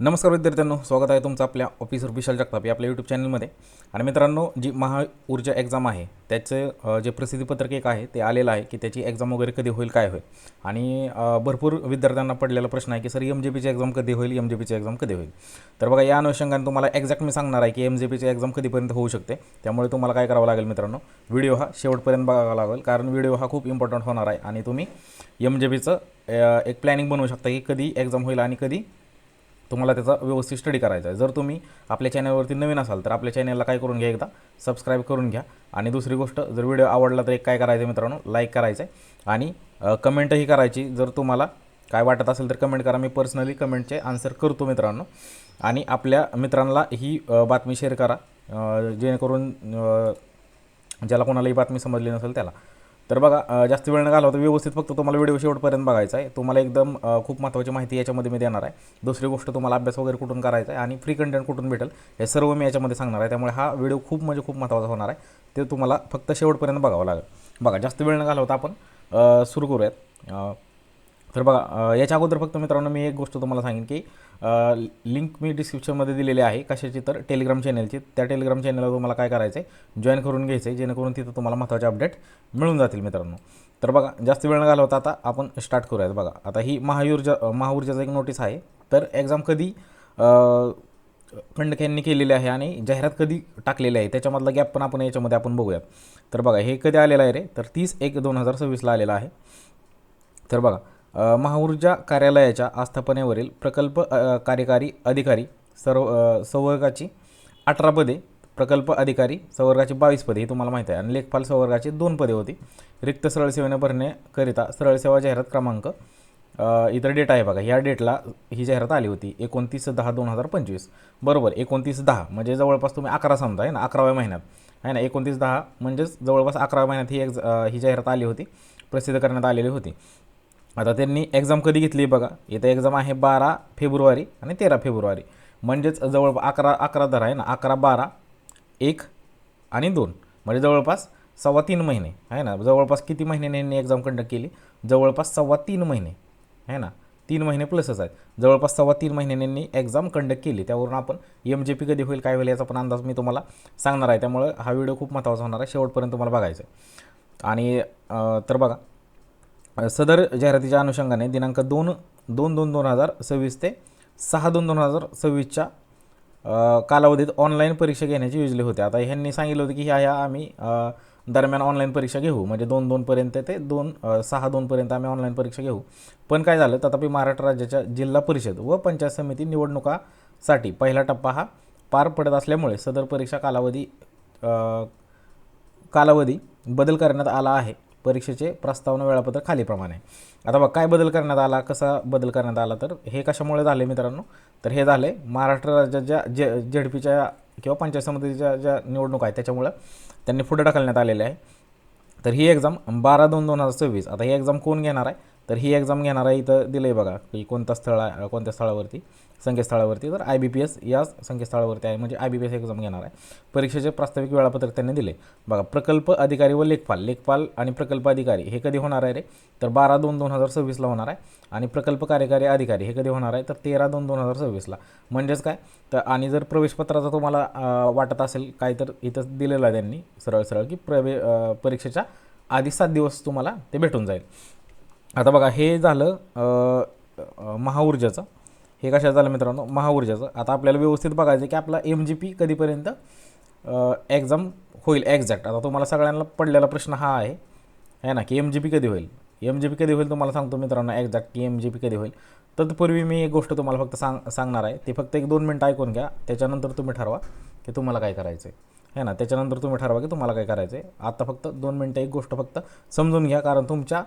नमस्कार विद्यार्थ्यांनो स्वागत आहे तुमचं आपल्या ऑफिसर विशाल जगताप या आपल्या यूट्यूब चॅनलमध्ये आणि मित्रांनो जी महा ऊर्जा एक्झाम आहे त्याचं जे प्रसिद्धीपत्रक एक आहे ते आलेलं आहे की त्याची एक्झाम वगैरे कधी होईल काय होईल. आणि भरपूर विद्यार्थ्यांना पडलेला प्रश्न आहे की सर एम जे पीची एक्झाम कधी होईल? एम जे पीची एक्झाम कधी होईल? तर बघा या अनुषंगाने तुम्हाला एक्झॅक्ट मी सांगणार आहे की एम जे पीची एक्झाम कधीपर्यंत होऊ शकते. त्यामुळे तुम्हाला काय करावं लागेल मित्रांनो व्हिडिओ हा शेवटपर्यंत बघावा लागेल. कारण व्हिडिओ हा खूप इम्पॉर्टंट होणार आहे. आणि तुम्ही एम जे पीचं एक प्लॅनिंग बनवू शकता की कधी एक्झाम होईल आणि कधी तुम्हाला त्याचा व्यवस्थित स्टडी करायचा आहे. जर तुम्ही आपल्या चॅनलवरती नवीन असाल तर आपल्या चॅनलला काय करून घ्या एकदा? सबस्क्राईब करून घ्या. आणि दुसरी गोष्ट जर व्हिडिओ आवडला तर एक काय करायचं आहे मित्रांनो? लाईक करायचं आहे आणि कमेंटही करायची. जर तुम्हाला काय वाटत असेल तर कमेंट करा. मी पर्सनली कमेंटचे आन्सर करतो मित्रांनो. आणि आपल्या मित्रांना ही बातमी शेअर करा. जेणेकरून ज्याला कोणाला ही बातमी समजली नसेल त्याला. तर बघा जास्त वेळ न घालवता व्यवस्थित फक्त तुम्हाला व्हिडिओ शेवटपर्यंत बघायचा आहे. तुम्हाला एकदम खूप महत्त्वाची माहिती याच्यामध्ये मी देणार आहे. दुसरी गोष्ट तुम्हाला अभ्यास वगैरे कुठून करायचा आहे आणि फ्री कंटेंट कुठून भेटेल हे सर्व मी याच्यामध्ये सांगणार आहे. त्यामुळे हा व्हिडिओ खूप म्हणजे खूप महत्त्वाचा होणार आहे. ते तुम्हाला फक्त शेवटपर्यंत बघावं लागेल. बघा जास्त वेळ न घालवता आपण सुरू करूयात. तर बघा याच्या अगोदर फक्त मित्रांनो मी एक गोष्ट तुम्हाला सांगेन की लिंक मी डिस्क्रिप्शनमध्ये दिलेली आहे कशाची तर टेलिग्राम चॅनलची त्या टेलिग्राम चॅनलला तुम्हाला काय करायचं आहे जॉईन करून घ्यायचं आहे जेणेकरून तिथं तुम्हाला महत्त्वाचे अपडेट मिळून जातील मित्रांनो. तर बघा जास्त वेळ न घालवता आता आपण स्टार्ट करूयात बघा. आता ही महाऊर्जा महाऊर्जाचं एक नोटीस आहे. तर एक्झाम कधी अ, खंडक यांनी केलेली आहे आणि जाहिरात कधी टाकलेली आहे त्याच्यामधला गॅप पण आपण याच्यामध्ये आपण बघूयात. तर बघा हे कधी आलेलं आहे रे? तर तीस एक दोन हजार सव्वीसला आलेलं आहे. तर बघा महाऊर्जा कार्यालयाच्या आस्थापनेवरील प्रकल्प कार्यकारी अधिकारी सर्व संवर्गाची अठरा पदे प्रकल्प अधिकारी संवर्गाची बावीस पदे ही तुम्हाला माहिती आहे. आणि लेखपाल संवर्गाची दोन पदे होती. रिक्त सरळ सेवेने भरण्याकरिता सरळ सेवा जाहिरात क्रमांक इतर डेट आहे बघा. ह्या डेटला ही जाहिरात आली होती एकोणतीस दहा दोन हजार पंचवीस. बरोबर एकोणतीस दहा. म्हणजे जवळपास तुम्ही अकरा समजा आहे ना? अकराव्या महिन्यात. आहे ना? एकोणतीस दहा म्हणजेच जवळपास अकराव्या महिन्यात ही एक ही जाहिरात आली होती. प्रसिद्ध करण्यात आलेली होती. आता त्यांनी एक्झाम कधी घेतली बघा. इथं एक्झाम आहे बारा फेब्रुवारी आणि तेरा फेब्रुवारी. म्हणजेच जवळ अकरा अकरा धरा आहे ना. अकरा बारा एक आणि दोन. म्हणजे जवळपास सव्वा तीन महिने. आहे ना? जवळपास किती महिन्याने यांनी एक्झाम कंडक्ट केली? जवळपास सव्वा तीन महिने. आहे ना? तीन महिने प्लसच आहेत. जवळपास सव्वा तीन महिन्यांनी यांनी एक्झाम कंडक्ट केली. त्यावरून आपण एम जे पी कधी होईल काय होईल याचा पण अंदाज मी तुम्हाला सांगणार आहे. त्यामुळे हा व्हिडिओ खूप महत्त्वाचा होणार आहे. शेवटपर्यंत तुम्हाला बघायचं आहे आणि तर बघा. सदर जाहिरातीच्या अनुषंगाने दिनांक दोन दोन दोन दोन हजार सव्वीस ते सहा दोन दोन हजार सव्वीसच्या कालावधीत ऑनलाईन परीक्षा घेण्याची योजले होते. आता ह्यांनी सांगितलं होतं की ह्या ह्या आम्ही दरम्यान ऑनलाईन परीक्षा घेऊ. म्हणजे दोन दोनपर्यंत ते दोन सहा दोनपर्यंत आम्ही ऑनलाईन परीक्षा घेऊ. पण काय झालं तथापि महाराष्ट्र राज्याच्या जिल्हा परिषद व पंचायत समिती निवडणुकासाठी पहिला टप्पा हा पार पडत असल्यामुळे सदर परीक्षा कालावधी कालावधी बदल करण्यात आला आहे. परीक्षेचे प्रस्तावना वेळापत्रक खालीप्रमाणे आता बघ काय बदल करण्यात आला कसा बदल करण्यात आला तर हे कशामुळे झाले मित्रांनो? तर हे झाले महाराष्ट्र राज्याच्या जे झेडपीच्या किंवा पंचायत समितीच्या ज्या निवडणूक आहेत त्याच्यामुळं त्यांनी पुढे ढकलण्यात आलेले आहे. तर ही एक्झाम बारा दोन दोन हजार सव्वीस आता ही एक्झाम कोण घेणार आहे? तर ही एक्झाम घेणार आहे इथं दिलं आहे बघा की कोणता स्थळ आहे कोणत्या स्थळावरती संकेतस्थळावरती. तर आय बी पी एस या संकेतस्थळावरती आहे म्हणजे I B P S exam घेणार आहे. परीक्षेचे प्रास्ताविक वेळापत्रक त्यांनी दिले बघा प्रकल्प अधिकारी व लेखपाल लेखपाल आणि प्रकल्प अधिकारी हे कधी होणार आहे रे? तर बारा दोन दोन हजार सव्वीसला होणार आहे आणि प्रकल्प कार्यकारी अधिकारी हे कधी होणार आहे? तर तेरा दोन दोन हजार सव्वीसला. म्हणजेच काय? तर आणि जर प्रवेशपत्राचा तुम्हाला वाटत असेल काय तर इथं दिलेलं आहे त्यांनी सरळ सरळ की प्रवे परीक्षेच्या आधी सात दिवस तुम्हाला ते भेटून जाईल. आता बघा हे झालं महाऊर्जाचं. हे कशा झालं मित्रांनो? महाऊर्जाचं. आता आपल्याला व्यवस्थित बघायचं की आपला एम जी पी कधीपर्यंत एक्झाम होईल एक्झॅक्ट आता तुम्हाला सगळ्यांना पडलेला प्रश्न हा आहे. आहे ना की एम जी पी कधी होईल? एम जी पी कधी होईल तुम्हाला सांगतो मित्रांनो एक्झॅक्ट की एम जी पी कधी होईल. तत्पूर्वी मी एक गोष्ट तुम्हाला फक्त सांग सांगणार आहे. ते फक्त एक दोन मिनटं ऐकून घ्या. त्याच्यानंतर तुम्ही ठरवा की तुम्हाला काय करायचं आहे है ना त्याच्यानंतर तुम्ही ठरवा की तुम्हाला काय करायचं आहे आता फक्त दोन मिनटं एक गोष्ट फक्त समजून घ्या. कारण तुमच्या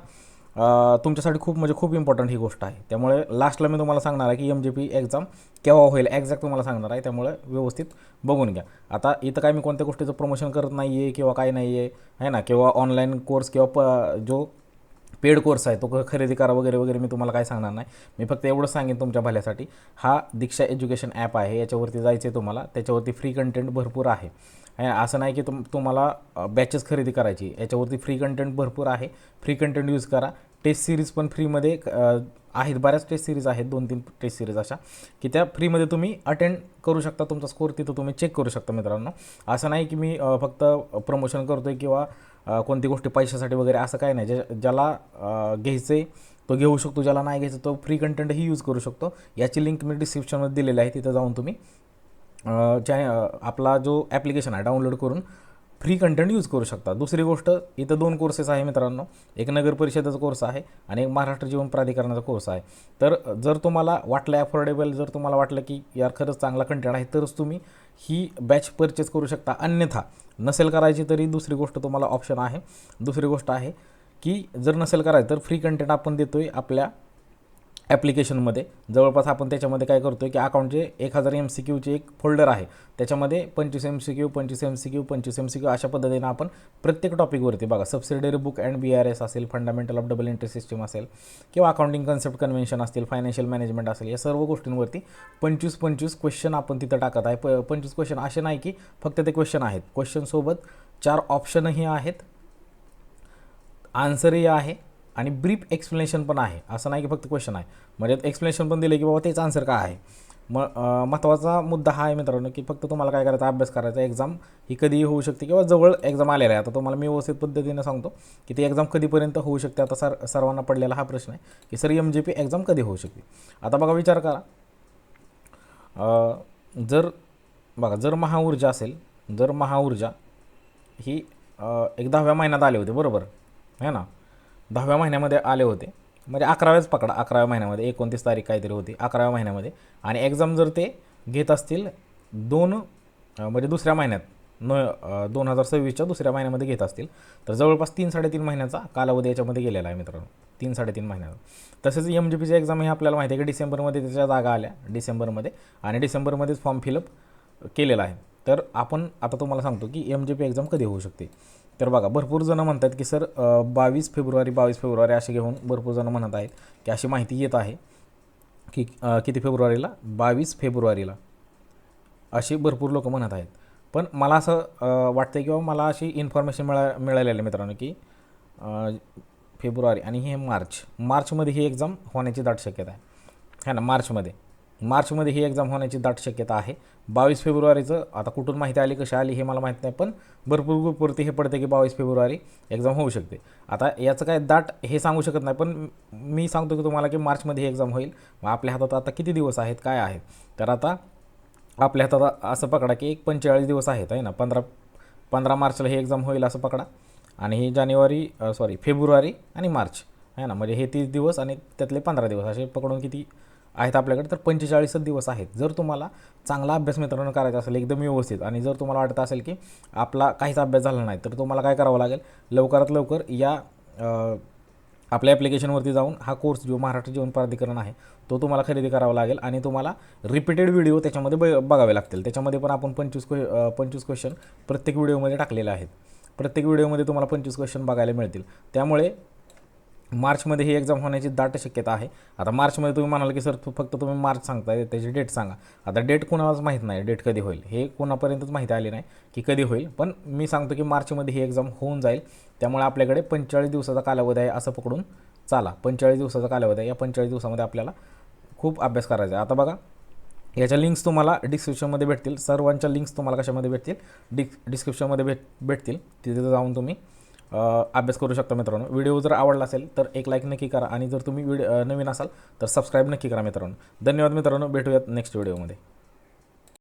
तुमच्यासाठी खूप म्हणजे खूप इम्पॉर्टंट ही गोष्ट आहे. त्यामुळे लास्टला मी तुम्हाला सांगणार आहे की एम जे पी एक्झाम केव्हा होईल एक्झॅक्ट तुम्हाला सांगणार आहे. त्यामुळे व्यवस्थित बघून घ्या. आता इथं काय मी कोणत्या गोष्टीचं प्रमोशन करत नाही आहे किंवा काय नाही आहे है ना? किंवा ऑनलाईन कोर्स किंवा प जो पेड कोर्स आहे तो क- खरेदी करा वगैरे वगैरे मी तुम्हाला काय सांगणार नाही. मी फक्त एवढं सांगेन तुमच्या भल्यासाठी. हा दीक्षा एज्युकेशन ॲप आहे याच्यावरती जायचं आहे तुम्हाला. त्याच्यावरती फ्री कंटेंट भरपूर आहे. असं नाही की तुम तुम्हाला बॅचेस खरेदी करायची. याच्यावरती फ्री कंटेंट भरपूर आहे. फ्री कंटेंट यूज करा. टेस्ट सिरीज पण फ्रीमध्ये आहेत बऱ्याच टेस्ट सिरीज आहेत दोन तीन टेस्ट सिरीज अशा की त्या फ्रीमध्ये तुम्ही अटेंड करू शकता तुमचा स्कोर तिथं तुम्ही चेक करू शकता मित्रांनो. असं नाही की मी फक्त प्रमोशन करतो आहे किंवा कोणती गोष्टी पैशासाठी वगैरे असं काही नाही. ज्या ज्याला घ्यायचं आहे तो घेऊ शकतो ज्याला नाही घ्यायचं तो फ्री कंटेंटही यूज करू शकतो. याची लिंक मी डिस्क्रिप्शनमध्ये दिलेली आहे तिथं जाऊन तुम्ही चॅ आपला जो ॲप्लिकेशन आहे डाउनलोड करून फ्री कंटेंट यूज करू शकता. दुसरी गोष्ट इथं दोन कोर्सेस आहे मित्रांनो. एक नगर परिषदेचा कोर्स आहे आणि एक महाराष्ट्र जीवन प्राधिकरणाचा कोर्स आहे. तर जर तुम्हाला वाटलं अफोर्डेबल जर तुम्हाला वाटलं की यार खरंच चांगला कंटेंट आहे तरच तुम्ही ही बॅच परचेस करू शकता. अन्यथा नसेल करायची तरी दुसरी गोष्ट तुम्हाला ऑप्शन आहे. दुसरी गोष्ट आहे की जर नसेल करायचं तर फ्री कंटेंट आपण देतो आहे आपल्या ॲप्लिकेशनमध्ये जवळपास आपण त्याच्यामध्ये काय करतो आहे की अकाउंटचे एक हजार एम सी क्यूचे एक फोल्डर आहे त्याच्यामध्ये पंचवीस एम सी क्यू पंचवीस एम सी क्यू पंचवीस एम सी क्यू अशा पद्धतीनं आपण प्रत्येक टॉपिकवरती बघा subsidiary book and B R S असेल fundamental of double entry system असेल किंवा अकाउंटिंग कन्सेप्ट कन्व्हेन्शन असतील फायनान्शियल मॅनेजमेंट असेल या सर्व गोष्टींवरती पंचवीस पंचवीस क्वेश्चन आपण तिथं टाकत आहे. प पंचवीस क्वेश्चन असे नाही की फक्त ते क्वेश्चन आहेत. क्वेश्चनसोबत चार ऑप्शनही आहेत. आन्सरही आहे. आणि ब्रीफ एक्सप्लेनेशन पण आहे. असं नाही की फक्त क्वेश्चन आहे. म्हणजे एक्सप्लेनेशन पण दिले की बाबा तेच आन्सर काय आहे? मग महत्त्वाचा मुद्दा हा आहे मित्रांनो की फक्त तुम्हाला काय करायचा अभ्यास करायचा एक्झाम ही कधीही होऊ शकते किंवा जवळ एक्झाम आलेला आहे. आता तुम्हाला मी व्यवस्थित पद्धतीने सांगतो की ती एक्झाम कधीपर्यंत होऊ शकते? आता सर सर्वांना पडलेला हा प्रश्न आहे की sir M J P exam कधी होऊ शकते? आता बघा विचार करा. जर बघा जर महाऊर्जा असेल जर महाऊर्जा ही एक दहाव्या महिन्यात आले होते बरोबर? है ना? दहाव्या महिन्यामध्ये आले होते. म्हणजे अकराव्याच पकडा अकराव्या महिन्यामध्ये एकोणतीस तारीख काहीतरी होती अकराव्या महिन्यामध्ये. आणि एक्झाम जर ते घेत असतील दोन म्हणजे दुसऱ्या महिन्यात न दोन हजार सव्वीसच्या दुसऱ्या महिन्यामध्ये घेत असतील तर जवळपास तीन साडेतीन महिन्याचा कालावधी याच्यामध्ये गेलेला आहे मित्रांनो. तीन साडेतीन महिन्याचा. तसेच एम जी पीची एक्झाम हे आपल्याला माहिती आहे की डिसेंबरमध्ये त्याच्या जागा आल्या डिसेंबरमध्ये. आणि डिसेंबरमध्येच फॉर्म फिलअप केलेला आहे. तर आपण आता तुम्हाला सांगतो की एम जे पी एक्झाम कधी होऊ शकते? तर बघा भरपूर जणं म्हणतात की सर बावीस फेब्रुवारी बावीस फेब्रुवारी असे घेऊन भरपूर जणं म्हणत आहेत की अशी माहिती येत आहे की किती फेब्रुवारीला? बावीस फेब्रुवारीला. अशी भरपूर लोक म्हणत आहेत. पण मला असं वाटतं किंवा मला अशी इन्फॉर्मेशन मिळा मिळालेली आहे मित्रांनो की फेब्रुवारी आणि हे मार्च. मार्चमध्ये ही एक्झाम होण्याची दाट शक्यता आहे. है ना? मार्चमध्ये. मार्चमध्ये ही एक्झाम होण्याची दाट शक्यता आहे. बावीस फेब्रुवारीचं आता कुठून माहिती आली कशी आली हे मला माहीत नाही पण भरपूर ग्रुपवरती हे पडते की बावीस फेब्रुवारी एक्झाम होऊ शकते. आता याचं काय दाट हे सांगू शकत नाही पण मी सांगतो की तुम्हाला की मार्चमध्ये ही एक्झाम होईल. मग आपल्या हातात आता किती दिवस आहेत काय आहे तर आता आपल्या हातात असं पकडा की एक पंचेचाळीस दिवस आहेत आहे ना? पंधरा पंधरा मार्चला ही एक्झाम होईल असं पकडा. आणि हे जानेवारी सॉरी फेब्रुवारी आणि मार्च आहे ना? म्हणजे हे तीस दिवस आणि त्यातले पंधरा दिवस असे पकडून किती आहेत आपल्याकडे तर पंचेचाळीसच दिवस आहेत. जर तुम्हाला चांगला अभ्यास मित्रांनो करायचा असेल एकदम व्यवस्थित आणि जर तुम्हाला वाटत असेल की आपला काहीच अभ्यास झाला नाही तर तुम्हाला काय करावं लागेल? लवकरात लवकर या आपल्या ॲप्लिकेशनवरती जाऊन हा कोर्स जो महाराष्ट्र जीवन प्राधिकरण आहे तो तुम्हाला खरेदी करावा लागेल आणि तुम्हाला रिपीटेड व्हिडिओ त्याच्यामध्ये ब बघावे लागतील. त्याच्यामध्ये पण आपण पंचवीस क्वे पंचवीस क्वेश्चन प्रत्येक व्हिडिओमध्ये टाकलेले आहेत. प्रत्येक व्हिडिओमध्ये तुम्हाला पंचवीस क्वेश्चन बघायला मिळतील. त्यामुळे मार्चमध्ये ही एक्झाम होण्याची दाट शक्यता आहे. आता मार्चमध्ये तुम्ही म्हणाल की सर तू फक्त तुम्ही मार्च सांगताय त्याची डेट सांगा. आता डेट कोणालाच माहीत नाही डेट कधी होईल. हे कोणापर्यंतच माहिती आली नाही की कधी होईल. पण मी सांगतो की मार्चमध्ये ही एक्झाम होऊन जाईल. त्यामुळे आपल्याकडे पंचेचाळीस दिवसाचा कालावधी आहे असं पकडून चाला. पंचेचाळीस दिवसाचा कालावधी आहे. या पंचेचाळीस दिवसामध्ये आपल्याला खूप अभ्यास करायचा आहे. आता बघा याच्या लिंक्स तुम्हाला डिस्क्रिप्शनमध्ये भेटतील. सर्वांच्या लिंक्स तुम्हाला कशामध्ये भेटतील? डिक डिस्क्रिप्शनमध्ये भेट भेटतील. तिथे जाऊन तुम्ही अभ्यास करू शकता मित्रांनो. व्हिडिओ जर आवडला असेल तर एक लाईक नक्की करा. आणि जर तुम्ही व्हिडिओ नवीन असाल तर सबस्क्राईब नक्की करा मित्रांनो. धन्यवाद मित्रांनो. भेटूयात नेक्स्ट व्हिडिओमध्ये